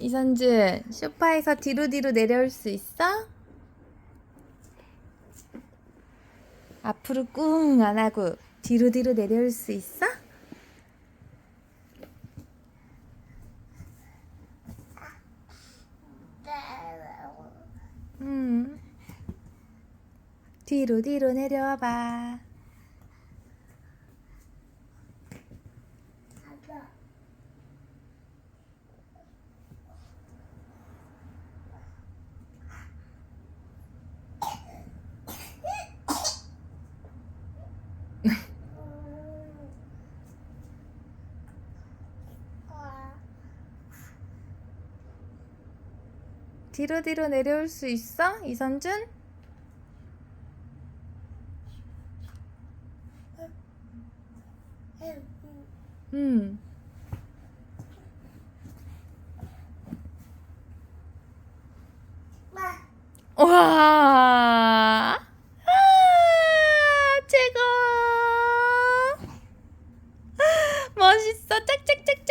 이선준, 소파에서 뒤로 뒤로 내려올 수 있어? 앞으로 꿍 안 하고 뒤로 뒤로 내려올 수 있어? 음. 뒤로 뒤로 내려와 봐. 뒤로 뒤로 내려올 수 있어? 이선준? 음. 와. 아, 최고. 멋있어. 짝짝짝.